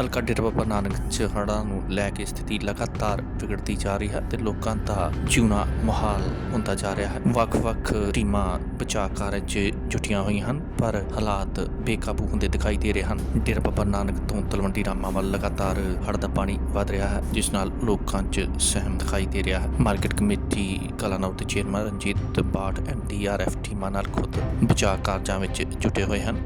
ਹਲਕਾ ਡੇਰਾ ਬਾਬਾ ਨਾਨਕ ਚ ਹੜ੍ਹਾਂ ਨੂੰ ਲੈ ਕੇ ਸਥਿਤੀ ਲਗਾਤਾਰ ਵਿਗੜਦੀ ਜਾ ਰਹੀ ਹੈ ਤੇ ਲੋਕਾਂ ਦਾ ਜਿਉਣਾ ਮੁਹਾਲ ਹੁੰਦਾ ਜਾ ਰਿਹਾ ਹੈ। ਵੱਖ-ਵੱਖ ਟੀਮਾਂ ਬਚਾਅ ਕਾਰਜ 'ਚ ਜੁਟੀਆਂ ਹੋਈਆਂ ਹਨ, ਪਰ ਹਾਲਾਤ ਬੇਕਾਬੂ ਹੁੰਦੇ ਦਿਖਾਈ ਦੇ ਰਹੇ ਹਨ। ਡੇਰਾ ਬਾਬਾ ਨਾਨਕ ਤੋਂ ਤਲਵੰਡੀ ਰਾਮਾ ਵੱਲ ਲਗਾਤਾਰ ਹੜ੍ਹ ਦਾ ਪਾਣੀ ਵਧ ਰਿਹਾ ਹੈ, ਜਿਸ ਨਾਲ ਲੋਕਾਂ 'ਚ ਸਹਿਮ ਦਿਖਾਈ ਦੇ ਰਿਹਾ ਹੈ। ਮਾਰਕੀਟ ਕਮੇਟੀ ਕਲਾਨੌਰ ਦੇ ਚੇਅਰਮੈਨ ਰਣਜੀਤ ਬਾਟ ਐਮਡੀਆਰਐਫ ਟੀਮਾਂ ਨਾਲ ਖੁਦ ਬਚਾਅ ਕਾਰਜਾਂ ਵਿੱਚ ਜੁਟੇ ਹੋਏ ਹਨ।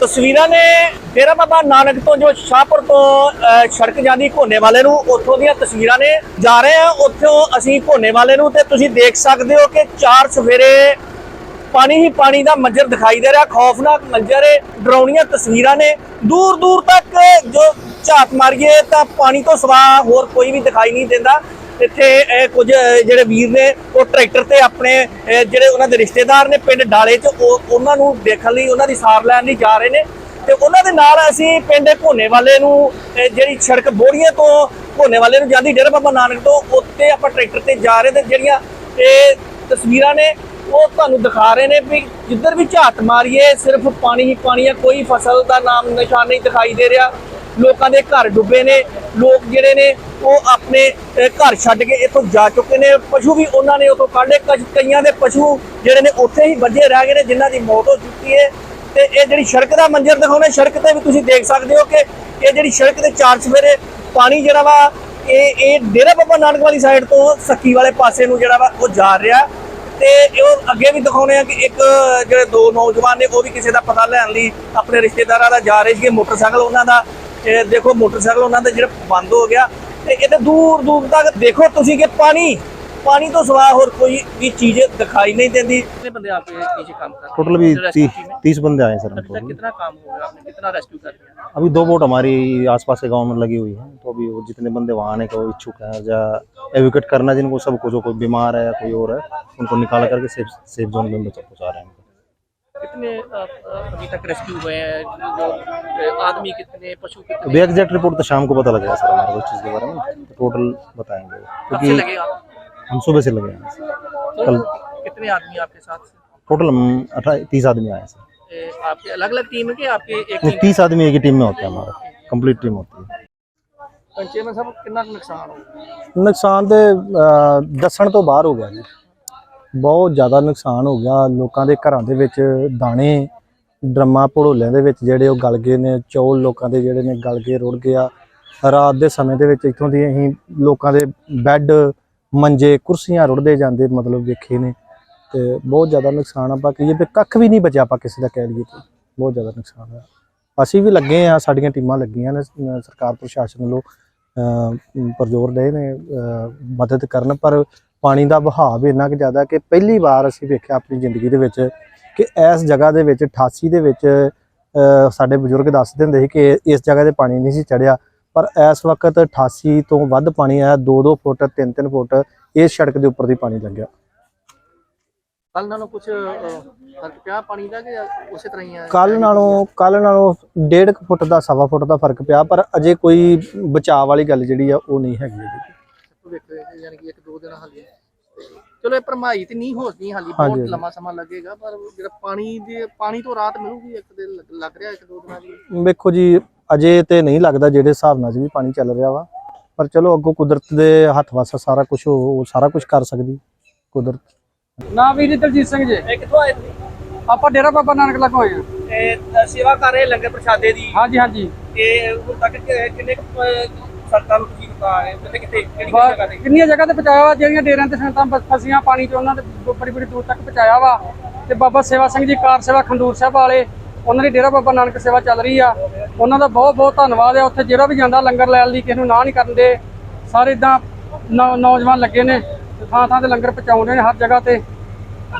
ਤਸਵੀਰਾਂ ਨੇ ਡੇਰਾ ਬਾਬਾ ਨਾਨਕ ਤੋਂ, ਜੋ ਸ਼ਾਹਪੁਰ ਤੋਂ ਸੜਕ ਜਾਂਦੀ ਘੋਨੇ ਵਾਲੇ ਨੂੰ ਉੱਥੋਂ ਦੀਆਂ ਤਸਵੀਰਾਂ ਨੇ ਜਾ ਰਹੇ ਹਾਂ। ਉੱਥੋਂ ਅਸੀਂ ਘੋਨੇ ਵਾਲੇ ਨੂੰ ਤੇ ਤੁਸੀਂ ਦੇਖ ਸਕਦੇ ਹੋ ਕਿ ਚਾਰ ਸਵੇਰੇ ਪਾਣੀ ਹੀ ਪਾਣੀ ਦਾ ਮੰਜ਼ਰ ਦਿਖਾਈ ਦੇ ਰਿਹਾ। ਖੌਫਨਾਕ ਮੰਜ਼ਰ ਹੈ, ਡਰਾਉਣੀਆਂ ਤਸਵੀਰਾਂ ਨੇ। ਦੂਰ ਦੂਰ ਤੱਕ ਜੋ ਝਾਤ ਮਾਰੀਏ ਤਾਂ ਪਾਣੀ ਤੋਂ ਸਿਵਾ ਹੋਰ ਕੋਈ ਵੀ ਦਿਖਾਈ ਨਹੀਂ ਦਿੰਦਾ। ਇੱਥੇ ਕੁਝ ਜਿਹੜੇ ਵੀਰ ਨੇ, ਉਹ ਟਰੈਕਟਰ ਤੇ ਆਪਣੇ ਜਿਹੜੇ ਉਹਨਾਂ ਦੇ ਰਿਸ਼ਤੇਦਾਰ ਨੇ ਪਿੰਡ ਡਾਲੇ 'ਚ, ਉਹ, ਉਹਨਾਂ ਨੂੰ ਦੇਖਣ ਲਈ ਉਹਨਾਂ ਦੀ ਸਾਰ ਲੈਣ ਲਈ ਜਾ ਰਹੇ ਨੇ। ਤੇ ਉਹਨਾਂ ਦੇ ਨਾਲ ਅਸੀਂ ਪਿੰਡ ਘੋਨੇ ਵਾਲੇ ਨੂੰ ਜਿਹੜੀ ਸੜਕ ਬੋੜੀਆਂ ਤੋਂ ਘੋਨੇ ਵਾਲੇ ਨੂੰ ਜਾਂਦੀ, ਡੇਰਾ ਬਾਬਾ ਨਾਨਕ ਤੋਂ, ਉੱਤੇ ਆਪਾਂ ਟਰੈਕਟਰ ਤੇ ਜਾ ਰਹੇ ਤੇ ਜਿਹੜੀਆਂ ਇਹ ਤਸਵੀਰਾਂ ਨੇ, ਉਹ ਤੁਹਾਨੂੰ ਦਿਖਾ ਰਹੇ ਨੇ ਵੀ ਜਿੱਧਰ ਵੀ ਝਾਤ ਮਾਰੀਏ, ਸਿਰਫ ਪਾਣੀ ਹੀ ਪਾਣੀ ਹੈ ਕੋਈ ਫਸਲ ਦਾ ਨਾਮ ਨਿਸ਼ਾਨ ਨਹੀਂ ਦਿਖਾਈ ਦੇ ਰਿਹਾ। ਲੋਕਾਂ ਦੇ ਘਰ ਡੁੱਬੇ ਨੇ, ਲੋਕ ਜਿਹੜੇ ਨੇ ਉਹ ਆਪਣੇ ਘਰ ਛੱਡ ਕੇ ਇੱਥੋਂ ਜਾ ਚੁੱਕੇ ਨੇ। ਪਸ਼ੂ ਵੀ ਉਹਨਾਂ ਨੇ ਉਤੋਂ ਕੱਢੇ ਕੁਝ ਕਈਆਂ ਦੇ ਪਸ਼ੂ ਜਿਹੜੇ ਨੇ ਉੱਥੇ ਹੀ ਵੱਜੇ ਰਹਿ ਗਏ ਨੇ, ਜਿਨ੍ਹਾਂ ਦੀ ਮੌਤ ਹੋ ਚੁੱਕੀ ਹੈ। ਤੇ ਇਹ ਜਿਹੜੀ ਸੜਕ ਦਾ ਮੰਜ਼ਰ ਦਿਖਾਉਣਾ ਸੜਕ ਤੇ ਵੀ ਤੁਸੀਂ ਦੇਖ ਸਕਦੇ ਹੋ ਕਿ ਇਹ ਜਿਹੜੀ ਸੜਕ ਦੇ ਚਾਰ ਸਵੇਰੇ ਪਾਣੀ ਜਿਹੜਾ ਵਾ, ਇਹ ਇਹ ਡੇਰਾ ਬਾਬਾ ਨਾਨਕ ਵਾਲੀ ਸਾਈਡ ਤੋਂ ਸੱਕੀ ਵਾਲੇ ਪਾਸੇ ਨੂੰ ਜਿਹੜਾ ਵਾ, ਉਹ ਜਾ ਰਿਹਾ। ਤੇ ਉਹ ਅੱਗੇ ਵੀ ਦਿਖਾਉਣੇ ਆ ਕਿ ਇੱਕ, ਜਿਹੜੇ ਦੋ ਨੌਜਵਾਨ ਨੇ, ਉਹ ਵੀ ਕਿਸੇ ਦਾ ਪਤਾ ਲੈਣ ਲਈ ਆਪਣੇ ਰਿਸ਼ਤੇਦਾਰਾਂ ਦਾ ਜਾ ਰਹੇ ਸੀਗੇ, ਮੋਟਰਸਾਈਕਲ ਉਹਨਾਂ ਦਾ। ਇਹ ਦੇਖੋ ਮੋਟਰਸਾਈਕਲ ਉਹਨਾਂ ਦਾ ਜਿਹੜਾ ਬੰਦ ਹੋ ਗਿਆ ਤੇ ਇਹਦੇ ਦੂਰ ਦੂਰ ਤੱਕ ਦੇਖੋ ਤੁਸੀਂ ਕਿ ਪਾਣੀ ਪਾਣੀ ਤੋਂ ਸਿਵਾ ਹੋਰ ਕੋਈ ਵੀ ਚੀਜ਼ ਦਿਖਾਈ नहीं देती कितने बंदे आपके नीचे काम कर रहे हैं टोटल भी रेस्क्यू ती, टीम में? तीस बंदे आए हैं सर अभी तक टोटल कितना काम हो गया आपने कितना रेस्क्यू कर दिया अभी दो बोट हमारी आसपास के गांव में लगी हुई है तो अभी वो जितने बंदे वहाँ आने के वो इच्छुक हैं या एविकेट करना जिनको सबको जो कोई बीमार है या कोई और है उनको निकाल करके सेफ सेफ जोन में बचा पहुँचा रहे हैं कितने अ, अ, अभी तक रेस्क्यू हुए हैं जो अ, आदमी कितने पशु कितने अभी एग्जैक्ट रिपोर्ट तो शाम को पता लगेगा सर हमारे को इस चीज़ के बारे में तो टोटल बताएंगे कब से क्योंकि लगे आप हम सुबह से लगे हैं तो कल कितने आदमी आपके साथ से? टोटल हम अठारह तीस आदमी आए हैं सर ए, आपके अलग अलग टीम है कि आपके एक नहीं, टीम तीस आदमी एक ही टीम में होते हैं हमारा कंप्लीट टीम होती है पंचे में सब कितना कुछ नुकसान हो ਨੁਕਸਾਨ ਤੇ ਅਹ, ਦੱਸਣ ਤੋਂ ਬਾਹਰ ਹੋ ਗਿਆ ਜੀ ਬਹੁਤ ਜ਼ਿਆਦਾ ਨੁਕਸਾਨ ਹੋ ਗਿਆ ਲੋਕਾਂ ਦੇ ਘਰਾਂ ਦੇ ਵਿੱਚ, ਦਾਣੇ, ਡਰਮਾ ਭੜੋਲਿਆਂ ਦੇ ਵਿੱਚ ਜਿਹੜੇ ਉਹ ਗਲ ਗਏ ਨੇ, ਚੌਲ ਲੋਕਾਂ ਦੇ ਜਿਹੜੇ ਨੇ ਗਲ ਗਏ, ਰੁੜ ਗਿਆ ਰਾਤ ਦੇ ਸਮੇਂ ਦੇ ਵਿੱਚ ਇੱਥੋਂ ਦੀ ਅਸੀਂ ਲੋਕਾਂ ਦੇ ਬੈੱਡ, ਮੰਜੇ, ਕੁਰਸੀਆਂ ਰੁੜਦੇ ਜਾਂਦੇ ਮਤਲਬ ਵੇਖੇ ਨੇ ਤੇ ਬਹੁਤ ਜ਼ਿਆਦਾ ਨੁਕਸਾਨ ਆਪਾਂ ਕਹੀਏ ਵੀ ਕੱਖ ਵੀ ਨਹੀਂ ਬਚਿਆ ਆਪਾਂ ਕਿਸੇ ਦਾ ਕਹਿ ਲਈਏ ਤੇ। ਬਹੁਤ ਜ਼ਿਆਦਾ ਨੁਕਸਾਨ ਹੋਇਆ। ਅਸੀਂ ਵੀ ਲੱਗੇ ਆ, ਸਾਡੀਆਂ ਟੀਮਾਂ ਲੱਗੀਆਂ ਨੇ ਸਰਕਾਰ ਪ੍ਰਸ਼ਾਸਨ ਵੱਲੋਂ, ਅਹ ਪਰਜੋਰ ਰਹੇ ਨੇ ਮਦਦ ਕਰਨ, ਪਰ ਪਾਣੀ ਦਾ ਵਹਾਅ ਇੰਨਾ ਕੁ ਜ਼ਿਆਦਾ ਕਿ ਪਹਿਲੀ ਵਾਰ ਅਸੀਂ ਵੇਖਿਆ ਆਪਣੀ ਜ਼ਿੰਦਗੀ ਦੇ ਵਿੱਚ ਕਿ ਇਸ ਜਗ੍ਹਾ ਦੇ ਵਿੱਚ 88 ਦੇ ਵਿੱਚ ਸਾਡੇ ਬਜ਼ੁਰਗ ਦੱਸਦੇ ਹੁੰਦੇ ਸੀ ਕਿ ਇਸ ਜਗ੍ਹਾ ਤੇ ਪਾਣੀ ਨਹੀਂ ਸੀ ਚੜਿਆ ਪਰ ਇਸ ਵਕਤ 88 ਤੋਂ ਵੱਧ ਪਾਣੀ ਆਇਆ 2-2 ਫੁੱਟ 3-3 ਫੁੱਟ ਇਸ ਸੜਕ ਦੇ ਉੱਪਰ ਦੀ ਪਾਣੀ ਲੱਗਿਆ। ਕੱਲ ਨਾਲੋਂ ਕੁਝ ਫ਼ਰਕ ਪਿਆ ਪਾਣੀ ਦਾ ਕਿ ਉਸੇ ਤਰ੍ਹਾਂ ਹੀ ਆ? ਕੱਲ ਨਾਲੋਂ ਕੱਲ ਨਾਲੋਂ 1.5 ਫੁੱਟ ਦਾ ਸਵਾ ਫੁੱਟ ਦਾ ਫ਼ਰਕ ਪਿਆ ਪਰ ਅਜੇ ਕੋਈ ਬਚਾਅ ਵਾਲੀ ਗੱਲ ਜਿਹੜੀ ਆ ਉਹ ਨਹੀਂ ਹੈਗੀ ਅਜੇ ਵੇਖੋ ਯਾਨੀ ਕਿ ਇੱਕ ਦੋ ਦਿਨ ਹਾਲੇ। ਚਲੋ ਇਹ ਭਰਮਾਈ ਤੇ ਨਹੀਂ ਹੋ ਸਕਦੀ ਹਾਲੀ ਬਹੁਤ ਹਾਂਜੀ। ਲੰਮਾ ਸਮਾਂ ਲੱਗੇਗਾ ਪਰ ਜਿਹੜਾ ਪਾਣੀ ਦੇ ਪਾਣੀ ਤੋਂ ਰਾਤ ਮਿਲੂਗੀ ਇੱਕ ਦਿਨ ਲੱਗ- ਲੱਗ ਰਿਹਾ ਇੱਕ ਦੋ ਦਿਨਾਂ ਦੀ? ਵੇਖੋ ਜੀ ਅਜੇ ਤੇ ਨਹੀਂ ਲੱਗਦਾ ਜਿਹੜੇ ਹਿਸਾਬ ਨਾਲ ਜੀ ਪਾਣੀ ਚੱਲ ਰਿਹਾ ਵਾ। ਪਰ ਚਲੋ ਅੱਗੋਂ ਕੁਦਰਤ ਦੇ ਹੱਥ ਵਾਸਾ ਸਾਰਾ ਕੁਝ ਉਹ ਸਾਰਾ ਕੁਝ ਕਰ ਸਕਦੀ ਕੁਦਰਤ। ਨਾ ਵੀਰ ਜੀ ਦਲਜੀਤ ਸਿੰਘ ਜੀ। ਇਹ ਕਿੱਥੋਂ ਆਏ ਤੁਸੀਂ? ਆਪਾਂ ਡੇਰਾ ਬਾਬਾ ਨਾਨਕ ਲੱਗੋਂ ਆਏ ਹਾਂ। ਇਹ ਸੇਵਾ ਕਰ ਰਹੇ ਲੰਗਰ ਪ੍ਰਸ਼ਾਦੇ ਦੀ? ਹਾਂਜੀ ਹਾਂਜੀ। ਤੇ ਹੁਣ ਤੱਕ ਕਿ- ਕਿੰਨੇ ਕੁ, ਅਹ, ਸੰਗਤਾਂ ਨੂੰ ਤੁਸੀਂ ਰਹੇ ਕਿਹੜੀ ਜਗ੍ਹਾ ਤੇ? ਕਿੰਨੀਆਂ ਜਗ੍ਹਾ ਤੇ ਪਹੁੰਚਾਇਆ ਵਾ ਜਿਹੜੀਆਂ ਡੇਰਿਆਂ ਤੇ ਫਸ- ਫਸੀਆਂ ਪਾਣੀ ਚ ਉਹਨਾਂ ਦੇ ਬੜੀ ਬੜੀ ਦੂਰ ਤੱਕ ਪਹੁੰਚਾਇਆ ਵਾ। ਤੇ ਬਾਬਾ ਸੇਵਾ ਸਿੰਘ ਜੀ ਕਾਰ ਸੇਵਾ ਖੰਡੂਰ ਸਾਹਿਬ ਵਾਲੇ ਉਹਨਾਂ ਦੀ ਡੇਰਾ ਬਾਬਾ ਨਾਨਕ ਸੇਵਾ ਚੱਲ ਰਹੀ ਆ। ਉਹਨਾਂ ਦਾ ਬਹੁਤ ਬਹੁਤ ਧੰਨਵਾਦ ਆ। ਉੱਥੇ ਜਿਹੜਾ ਵੀ ਜਾਂਦਾ ਲੰਗਰ ਲੈਣ ਲਈ ਕਿਸੇ ਨੂੰ ਨਾ ਨਹੀਂ ਕਰਨ ਦੇ। ਸਾਰੇ ਇਦਾਂ ਨੌਜਵਾਨ ਲੱਗੇ ਨੇ ਥਾਂ ਥਾਂ ਤੇ ਲੰਗਰ ਪਹੁੰਚਾਉਂਦੇ ਨੇ ਹਰ ਜਗ੍ਹਾ ਤੇ।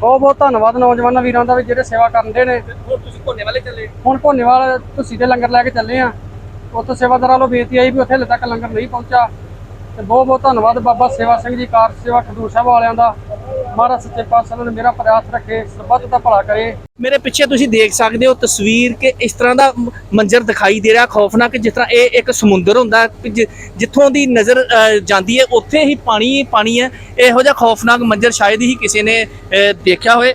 ਬਹੁਤ ਬਹੁਤ ਧੰਨਵਾਦ ਨੌਜਵਾਨਾਂ ਵੀਰਾਂ ਦਾ ਵੀ ਜਿਹੜੇ ਸੇਵਾ ਕਰਨ ਦੇ ਨੇ। ਹੁਣ ਤੁਸੀਂ ਕੋਨੇ ਵਾਲੇ ਚੱਲੇ? ਹੁਣ ਭੋਨੇਵਾਲ ਤੁਸੀਂ ਦੇ ਲੰਗਰ ਲੈ ਕੇ ਚੱਲੇ ਆ। ਉੱਥੇ ਸੇਵਾਦਾਰਾਂ ਵੱਲੋਂ ਬੇਨਤੀ ਆਈ ਵੀ ਉੱਥੇ ਹਲੇ ਤੱਕ ਲੰਗਰ ਨਹੀਂ ਪਹੁੰਚਾ ਤੇ ਬਹੁਤ ਬਹੁਤ ਧੰਨਵਾਦ ਬਾਬਾ ਸੇਵਾ ਸਿੰਘ ਜੀ, ਕਾਰ ਸੇਵਾ ਖਡੂਰ ਸਾਹਿਬ ਵਾਲਿਆਂ ਦਾ। ਮਹਾਰਾਜ ਸੱਚੇ ਪਾਤਸ਼ਾਹ ਨੇ ਮੇਰਾ ਪ੍ਰਯਾਸ ਰੱਖੇ, ਸਰਬੱਤ ਦਾ ਭਲਾ ਕਰੇ। ਮੇਰੇ ਪਿੱਛੇ ਤੁਸੀਂ ਦੇਖ ਸਕਦੇ ਹੋ ਤਸਵੀਰ ਕਿ ਇਸ ਤਰ੍ਹਾਂ ਦਾ ਮੰਜ਼ਰ ਦਿਖਾਈ ਦੇ ਰਿਹਾ, ਖੌਫਨਾਕ ਜਿਸ ਤਰ੍ਹਾਂ ਇਹ ਇੱਕ ਸਮੁੰਦਰ ਹੁੰਦਾ ਜਿੱਥੋਂ ਦੀ ਨਜ਼ਰ ਜਾਂਦੀ ਹੈ, ਉੱਥੇ ਹੀ ਪਾਣੀ ਪਾਣੀ ਹੈ। ਇਹੋ ਜਿਹਾ ਖੌਫਨਾਕ ਮੰਜ਼ਰ ਸ਼ਾਇਦ ਹੀ ਕਿਸੇ ਨੇ ਦੇਖਿਆ ਹੋਵੇ।